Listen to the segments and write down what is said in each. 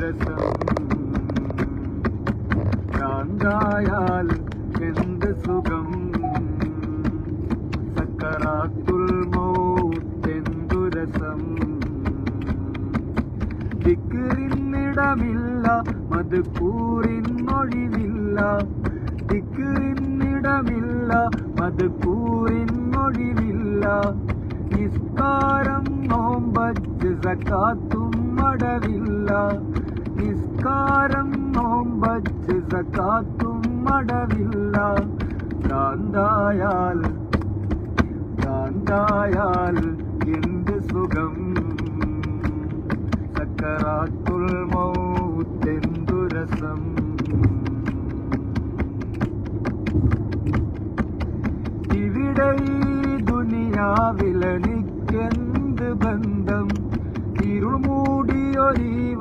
രസം ശാന്തായാൽ എന്ത് സുഖം? സക്കറാത്തുൽ മൗത്തെന്തു രസം? ദിക്റിന്നിടമില്ല മധുക്കൂറിന്നൊഴിവില്ല ദിക്റിന്നിടമില്ല മധുക്കൂറിന്നൊഴിവില്ല നിസ്കാരം നോമ്പച്ച് സക്കാത്തും മടവില്ല. നിസ്കാരം നോമ്പച്ച് സക്കാത്തും മടവില്ല. കാന്തായാൽ കാന്തായാൽ എന്ത് സുഖം? സക്കറാത്തുൽ മൗത്തെന്തു രസം? ഇവിടെ ദുനിയാവിലെനിക്കെന്ത് ബന്ധം? ഇരുൾ മൂടിയൊരീ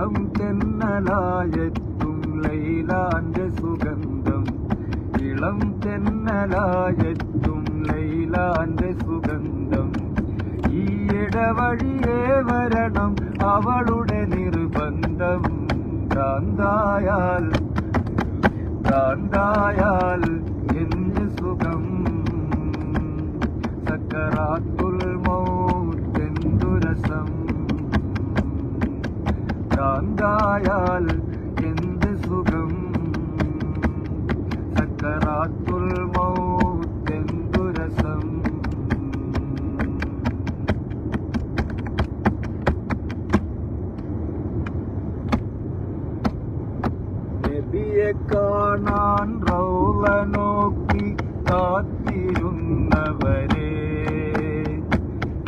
ഇളം തെന്നലായെത്തും ലൈലാന്റെ സുഗന്ധം. ഇളം തെന്നലായെത്തും ലൈലാന്റെ സുഗന്ധം. ഈ ഇടവഴിയേ വരണം അവളുടെ നിർബന്ധം. താന്തായാൽ താന്തായാൽ എന്ത് സുഖം. സക്കറാത്തുൽ ഭ്രാന്തായാൽ എന്ത് സുഖം? സക്കറാത്തുൽ മൗത്തെന്തു രസം? നബിയെ കാണാൻ റൗള നോക്കി കാത്തിരുന്നവരെ.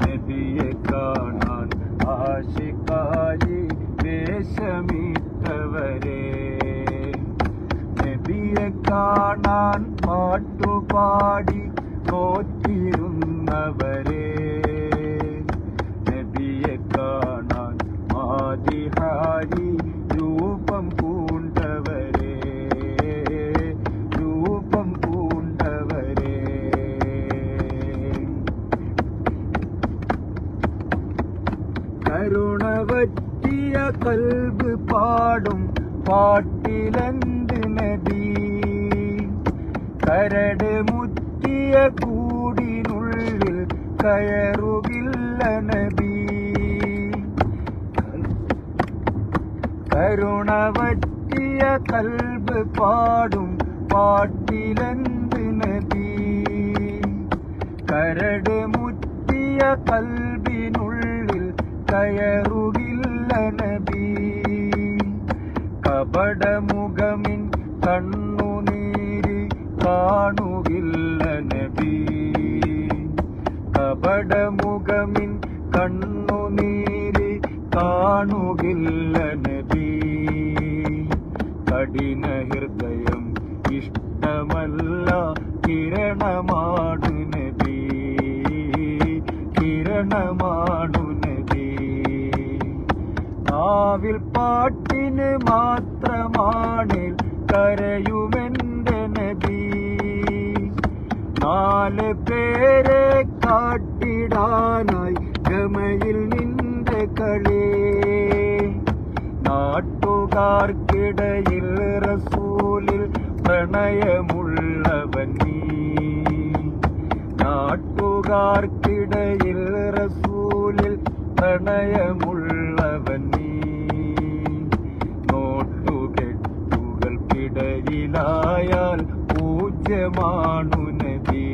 നബിയെ കാണാൻ ആശിക്കായി നബിയെ കാണാൻ പാട്ടുപാടി നോറ്റിരുന്നവരെ നബിയെ കാണാൻ ആദിഹാരി രൂപം പൂണ്ടവരെ രൂപം പൂണ്ടവരെ കരുണ പറ്റിയ കൽബ് പാടും പാട്ടിലെന്ത് നബി കരട് മുത്തിയ കൂടിനുള്ളിൽ കയറുകില്ല നബി. കരുണ പറ്റിയ കൽബ് പാടും പാട്ടിലെന്ത് നബി. കരട് മുത്തിയ കൽബിനുള്ളിൽ കയറുകില്ല നബി. കപടമുഖമിൻ കണ്ണുനീര് കാണുകില്ല നബി. കപടമുഖമിൻ കണ്ണുനീരി കാണുകില്ല നബി. കഠിന ഹൃദയം ഇഷ്ടമല്ല കിരണമാടു നബി. കിരണമാടു നബി. ആവിൽ പാട്ടിന് മാത്രമാണിൽ കരയുമെന്റെ നാല് പേരെ കാട്ടിടാനായി ഗമയിൽ നിന്റെ കളി. നാട്ടുകാർക്കിടയിൽ റസൂലിൽ പ്രണയമുള്ളവൻ നാട്ടുകാർക്കിടയിൽ റസൂലിൽ പ്രണയമുള്ളവൻ നോട്ടുകെട്ടുകൾക്കിടയിലായാൽ പൂജ്യമാണു നബി.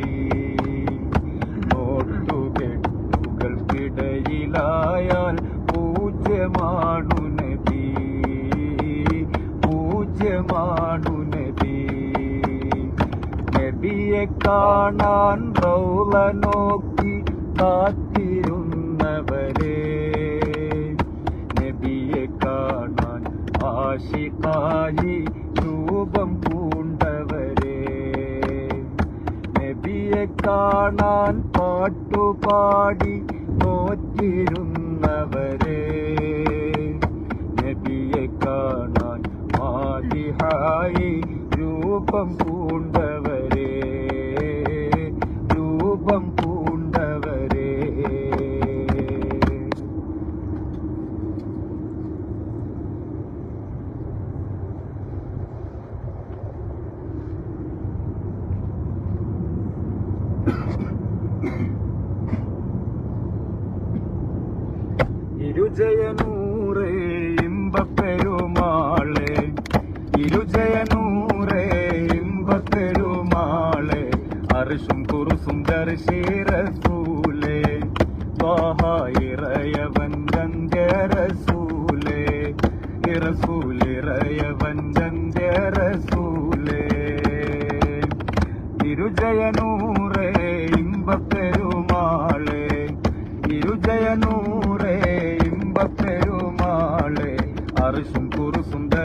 പൂജ്യമാണു നബി പൂജ്യമാണു നബി നബിയെ കാണാൻ റൗള നോക്കി കാത്തിരുന്നവരെ നബിയെ കാണാൻ ആശിക്കായി രൂപം പൂണ്ടവരെ നബിയെ കാണാൻ പാട്ടുപാടി നോറ്റിരുന്നവരെ. നബിയെ കാണാൻ മാതിഹായി രൂപം പൂണ്ടവരെ ഇരുജയനൂറേ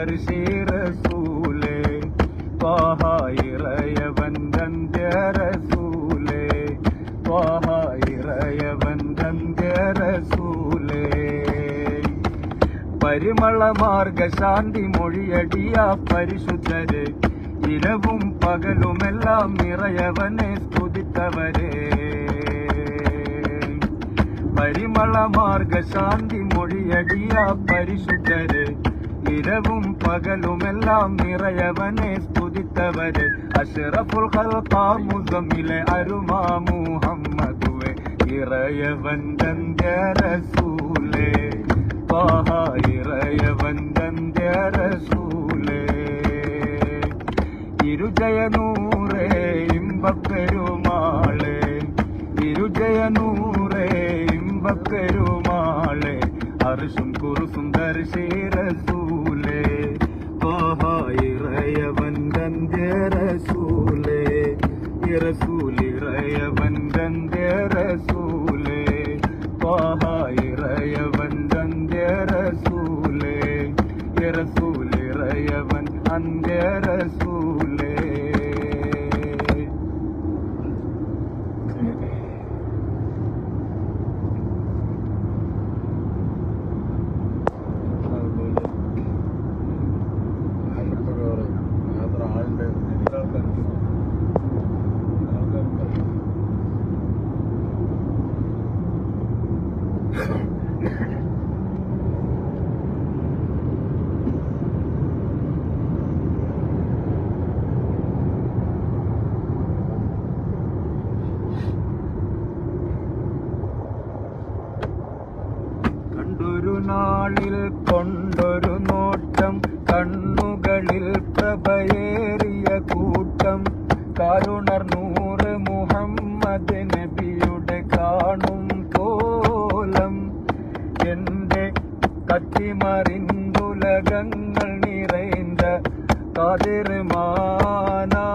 பரிசே ரசூலே பாஹா இறையவன் தந்த ரசூலே பாஹா இறையவன் தந்த ரசூலே பரிமள மார்க்க சாந்தி மொழியடியா பரிசுத்தரே இரவும் பகலும் எல்லாம் இறையவனே துதித்தவரே பரிமள மார்க்க சாந்தி மொழியடியா பரிசுத்தரே ഇരവും പകലുമെല്ലാം നിറയവനെ സ്തുതിത്തവരെ. അഷറഫുൽ ഖൽഖാമുസമിലെ അരുമാ മുഹമ്മദുവെ ഇറയവൻ ഗന്ധ്യരസൂലേ ത്വാഹ ഇറയവൻ ഗന്ധ്യരസൂലേ ഇരുജയനൂറേ ഇമ്പപ്പെരുമാളെ. ഇരുജയനൂറേ ഇമ്പപ്പെരുമാളെ. അർഷും കുറുസും ദർശീരസൂലേ Let's Rasul. നാളിൽ കൊണ്ടൊരു നോട്ടം കണ്ണുകളിൽ പ്രഭയേറിയ കൂട്ടം. കാരുണർ നൂറ് മുഹമ്മദ് നബിയുടെ കാണും കോലം. എന്റെ കത്തിമറിന്തുലകങ്ങൾ നിറൈந்த കാതിർമാനാ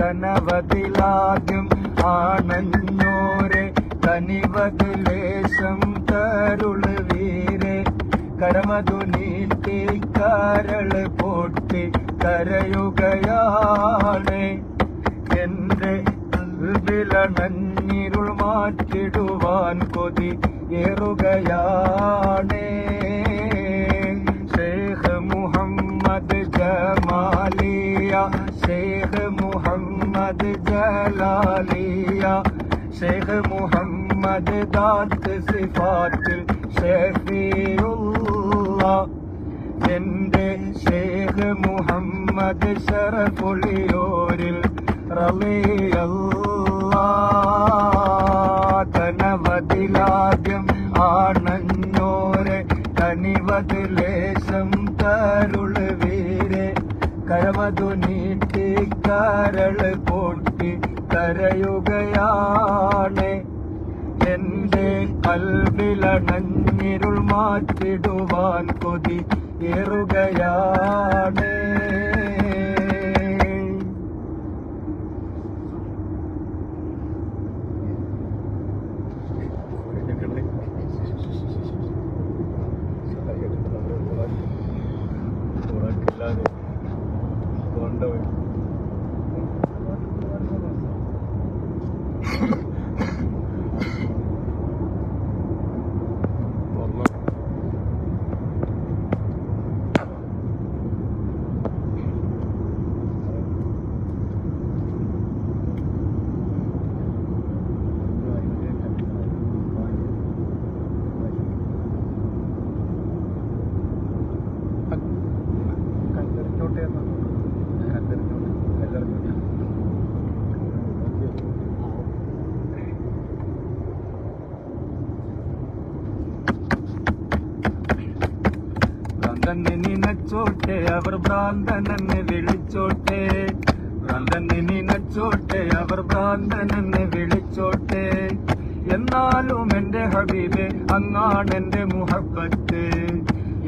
കനവതിലാദ്യം ആണഞ്ഞോരെ കനിവത് ലേശം കരുൾ വീരെ കരമതു നീട്ടി കരൾ പൊട്ടി കരയുകയാണ് എന്റെ വിലണഞ്ഞിരുൾ മാറ്റിടുവാൻ കൊതി ഏറുകയാണ് ഷേഖ് മുഹമ്മദ് ജമാലിയ ഷേഖ് മുഹമ്മദ് ജലാലിയ ഷേഖ് മുഹമ്മദ് ദാത്ത് സിഫാത്തിൽ ഷെഫിയുള്ള എന്റെ ഷേഖ് മുഹമ്മദ് ഷറഫുളിയോരിൽ കനവതിലാദ്യം ആണഞ്ഞോരെ തനിവതിലേശം കരുൾ വീരെ കരവതു നീട്ടി കരൾ പൊട്ടി കരയുകയാണ്. കൽവിലണഞ്ഞിരുൾ മാറ്റിടുവാൻ കൊതി ഏറുകയാണ്. ഭ്രാന്തന് നിനച്ചോട്ടെ അവർ ഭ്രാന്തനെന്നെ വിളിച്ചോട്ടെ. ഭ്രാന്തനെ നിനച്ചോട്ടെ അവർ ഭ്രാന്തനെന്നെ വിളിച്ചോട്ടെ. എന്നാലും എന്റെ ഹബീബ് അങ്ങാണെന്റെ മുഹബത്ത്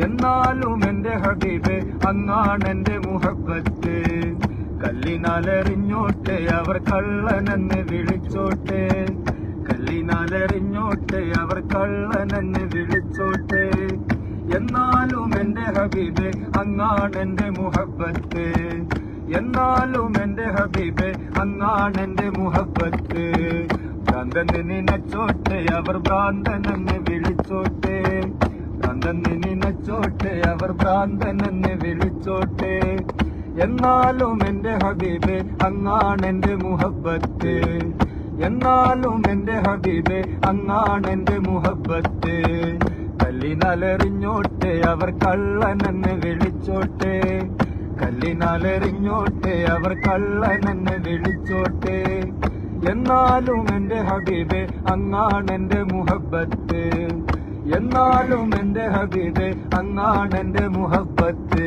എന്നാലും എന്റെ ഹബീബ് അങ്ങാണെന്റെ മുഹബത്ത് കല്ലിനാലെറിഞ്ഞോട്ടെ അവർ കള്ളനെന്ന് വിളിച്ചോട്ടെ. കല്ലിനാലെറിഞ്ഞോട്ടെ അവർ കള്ളനെന്ന് എന്നാലും എന്റെ ഹബീബ് അങ്ങാണെന്റെ മുഹബത്ത് എന്നാലും എന്റെ ഹബീബ് അങ്ങാണെന്റെ മുഹബത്ത് ഭ്രാന്തന് അവർ ഭ്രാന്തനെന്ന് വിളിച്ചോട്ടെ. ഭ്രാന്തന് നിനച്ചോട്ടെ അവർ ഭ്രാന്തനെന്ന് വിളിച്ചോട്ടെ. എന്നാലും എന്റെ ഹബീബ് അങ്ങാണെന്റെ മുഹബത്ത് എന്നാലും എന്റെ ഹബീബ് അങ്ങാണെന്റെ മുഹബത്ത് കല്ലിനാലെറിഞ്ഞോട്ടെ അവർ കള്ളനെന്ന് വിളിച്ചോട്ടെ. കല്ലിനാലെറിഞ്ഞോട്ടെ അവർ കള്ളനെന്ന് വിളിച്ചോട്ടെ. എന്നാലും എന്റെ ഹബീബ് അങ്ങാണെന്റെ മുഹബത്ത് എന്നാലും എന്റെ ഹബീബ് അങ്ങാണെന്റെ മുഹബത്ത്